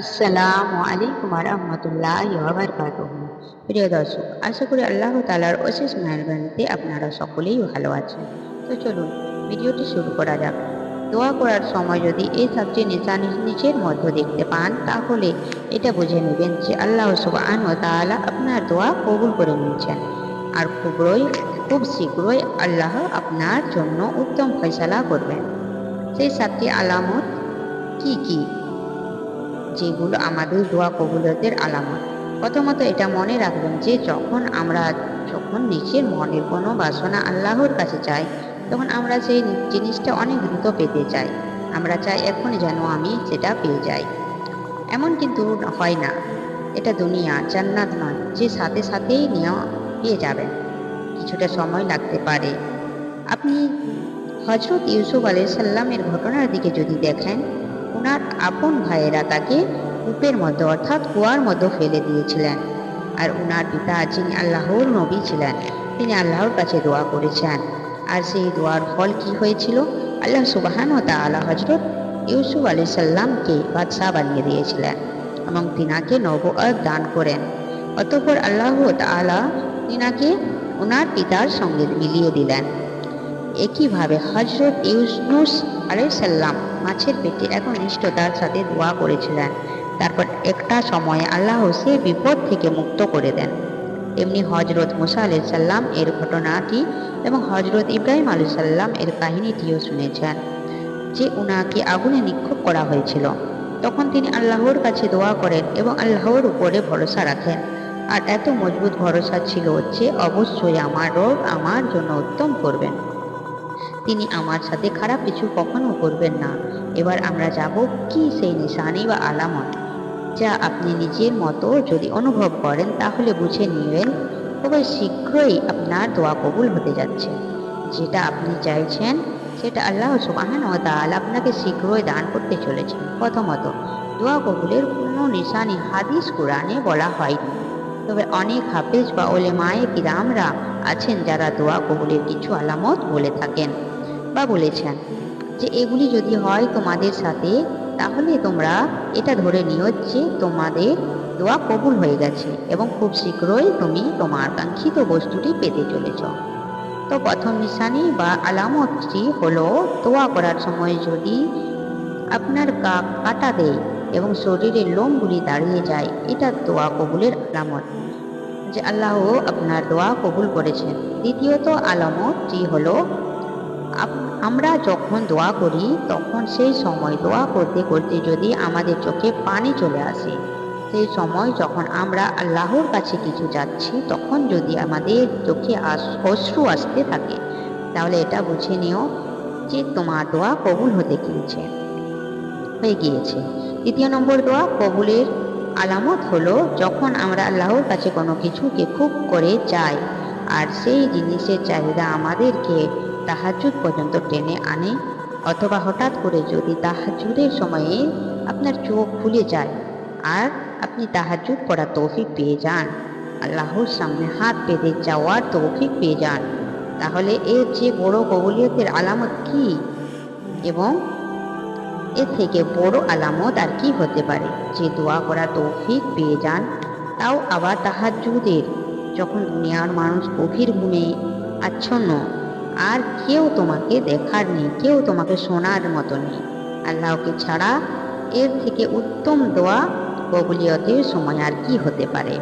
আসসালামু আলাইকুম রহমতুল্লাহ বারকাতুহ প্রিয় দর্শক, আশা করি আল্লাহ তালার অশেষ মেহরবানিতে আপনারা সকলেই ভালো আছেন। তো চলুন, ভিডিওটি শুরু করা যাক। দোয়া করার সময় যদি এই সাতটি নিশানি নিচের মধ্য দেখতে পান, তাহলে এটা বুঝে নেবেন যে আল্লাহ সুবাহ তাআলা আপনার দোয়া কবুল করে নিয়েছেন। আর খুবই খুব শীঘ্রই আল্লাহ আপনার জন্য উত্তম ফয়সালা করবেন। সেই সাতটি আলামত কি কি? যেগুলো আমাদের দোয়া কবুলতের আলামত। প্রথমত এটা মনে রাখবেন যে যখন আমরা, যখন নিজের মনের কোনো বাসনা আল্লাহর কাছে চাই, তখন আমরা সেই জিনিসটা অনেক দ্রুত পেতে চাই। আমরা চাই এখন যেন আমি সেটা পেয়ে যাই। এমন কিন্তু হয় না। এটা দুনিয়া জান্নাত নয়, যে সাথে সাথেই নেওয়া পেয়ে যাবেন। কিছুটা সময় লাগতে পারে। আপনি হজরত ইউসুফ আলাই সাল্লামের ঘটনার দিকে যদি দেখেন ওনার আপন ভাইয়েরা তাকে কূপের মধ্যে, অর্থাৎ কুয়ার মধ্যে ফেলে দিয়েছিলেন। আর ওনার পিতা যিনি আল্লাহর নবী ছিলেন, তিনি আল্লাহর কাছে দোয়া করেছেন। আর সেই দোয়ার ফল কি হয়েছিল? আল্লাহ সুবাহান ও তালা হজরত ইউসুফ আলি সাল্লামকে বাদশাহ বানিয়ে দিয়েছিলেন এবং তিনাকে নবআত দান করেন। অতঃপর আল্লাহ তালা তিনাকে ওনার পিতার সঙ্গে মিলিয়ে দিলেন। একইভাবে হজরত ইউসনুস আলাইসাল্লাম মাছের পেটে এখন একনিষ্ঠতার সাথে দোয়া করেছিলেন। তারপর একটা সময়ে আল্লাহ সে বিপদ থেকে মুক্ত করে দেন। এমনি হজরত মুসা আলাই সাল্লাম এর ঘটনাটি এবং হজরত ইব্রাহিম আলি সাল্লাম এর কাহিনীটিও শুনেছেন, যে উনাকে আগুনে নিক্ষেপ করা হয়েছিল। তখন তিনি আল্লাহর কাছে দোয়া করেন এবং আল্লাহর উপরে ভরসা রাখেন। আর এত মজবুত ভরসা ছিল যে অবশ্যই আমার রোগ আমার জন্য উত্তম করবেন। তিনি আমার সাথে খারাপ কিছু কখনো করবেন না। এবার আমরা যাব কি সেই নিশানি বা আলামত যা আপনি নিজের মতো যদি অনুভব করেন তাহলে বুঝে নেবেন। খুবই শীঘ্রই আপনার দোয়া কবুল হতে যাচ্ছে। যেটা আপনি চাইছেন, সেটা আল্লাহ সুবাহান ও তাল আপনাকে শীঘ্রই দান করতে চলেছেন। প্রথমত, দোয়া কবুলের কোনো নিশানি হাদিস কোরআনে বলা হয়নি। তবে অনেক হাফেজ বা ওলে মায়ে কিরামরা আছেন যারা দোয়া কবুলের কিছু আলামত বলে থাকেন। বা বলেছেন যে এগুলি যদি হয় তোমাদের সাথে, তাহলে তোমরা এটা ধরে নিও যে তোমাদের দোয়া কবুল হয়ে গেছে এবং খুব শীঘ্রই তুমি তোমার কাঙ্ক্ষিত বস্তুটি পেতে চলেছ। তো প্রথম নিশানি বা আলামতটি হলো দোয়া করার সময় যদি আপনার কাক কাটা দেয় এবং শরীরের লোমগুলি দাঁড়িয়ে যায়, এটা দোয়া কবুলের আলামত। যে আল্লাহ আপনার দোয়া কবুল করেছেন। দ্বিতীয়ত আলামতটি হলো আমরা যখন দোয়া করি, তখন সেই সময় দোয়া করতে করতে যদি আমাদের চোখে পানি চলে আসে, সেই সময় যখন আমরা আল্লাহর কাছে কিছু যাচ্ছি, তখন যদি আমাদের চোখে অশ্রু আসতে থাকে, তাহলে এটা বুঝে নিও যে তোমার দোয়া কবুল হতে গিয়েছে, হয়ে গিয়েছে। দ্বিতীয় নম্বর দোয়া, কবুলের আলামত হলো যখন আমরা আল্লাহর কাছে কোনো কিছুকে খুব করে চাই, আর সেই জিনিসের চাহিদা আমাদেরকে তাহাজুদ পর্যন্ত টেনে আনে, অথবা হঠাৎ করে যদি তাহাজুদের সময়ে আপনার চোখ খুলে যায় আর আপনি তাহাজুদ পড়া তৌফিক পেয়ে যান, আল্লাহর সামনে হাত পেতে যাওয়ার তৌফিক পেয়ে যান, তাহলে এর যে বড় কবুলিয়তের আলামত কি? এবং এর থেকে বড় আলামত আর কি হতে পারে? যে দোয়া করা তৌফিক পেয়ে যান, তাও আবার তাহাজুদের, যখন দুনিয়ার মানুষ গভীর ঘুমে আচ্ছন্ন আর কেউ তোমাকে দেখার নেই, কেউ তোমাকে শোনার মতো নেই। আল্লাহকে ছাড়া এর থেকে উত্তম দোয়া কবুলিয়তের সময় আর কি হতে পারে?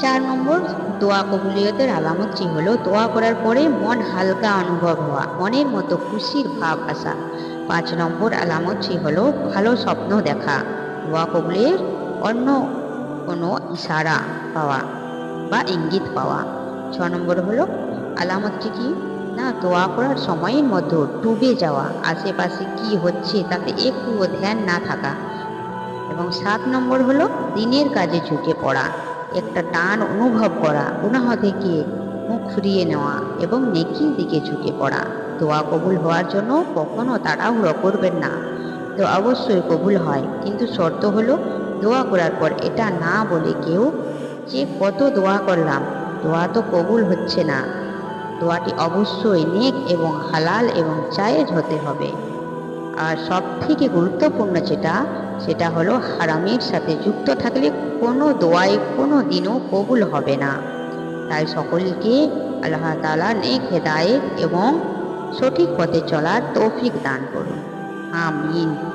চার নম্বর, দোয়া কবুলিয়তের আলামতটি হলো? দোয়া করার পরে মন হালকা অনুভব হওয়া, মনের মতো খুশির ভাব আসা। পাঁচ নম্বর আলামতটি হলো? ভালো স্বপ্ন দেখা, দোয়া কবুলের অন্য কোনো ইশারা পাওয়া বা ইঙ্গিত পাওয়া। ছ নম্বর হলো আলামতটি কি? না, দোয়া করার সময়ের মধ্যে ডুবে যাওয়া, আশেপাশে কি হচ্ছে তাতে একটুও ধ্যান না থাকা। এবং সাত নম্বর হলো দিনের কাজে ঝুঁকে পড়া, একটা টান অনুভব করা, গুনাহ থেকে মুখ ফিরিয়ে নেওয়া এবং নেকির দিকে ঝুঁকে পড়া। দোয়া কবুল হওয়ার জন্য কখনো তাড়াহুড়ো করবেন না। তো অবশ্যই কবুল হয়, কিন্তু শর্ত হলো দোয়া করার পর এটা না বলে কেউ যে কত দোয়া করলাম, দোয়া তো কবুল হচ্ছে না। দোয়াটি অবশ্যই নেক এবং হালাল এবং জায়েজ হতে হবে। আর সব থেকে গুরুত্বপূর্ণ যেটা, সেটা হলো হারামের সাথে যুক্ত থাকলে কোনো দোয়াই কোনো দিনও কবুল হবে না। তাই সকলকে আল্লাহ তালা নেক হেদায়েত এবং সঠিক পথে চলার তৌফিক দান করুন। আমিন।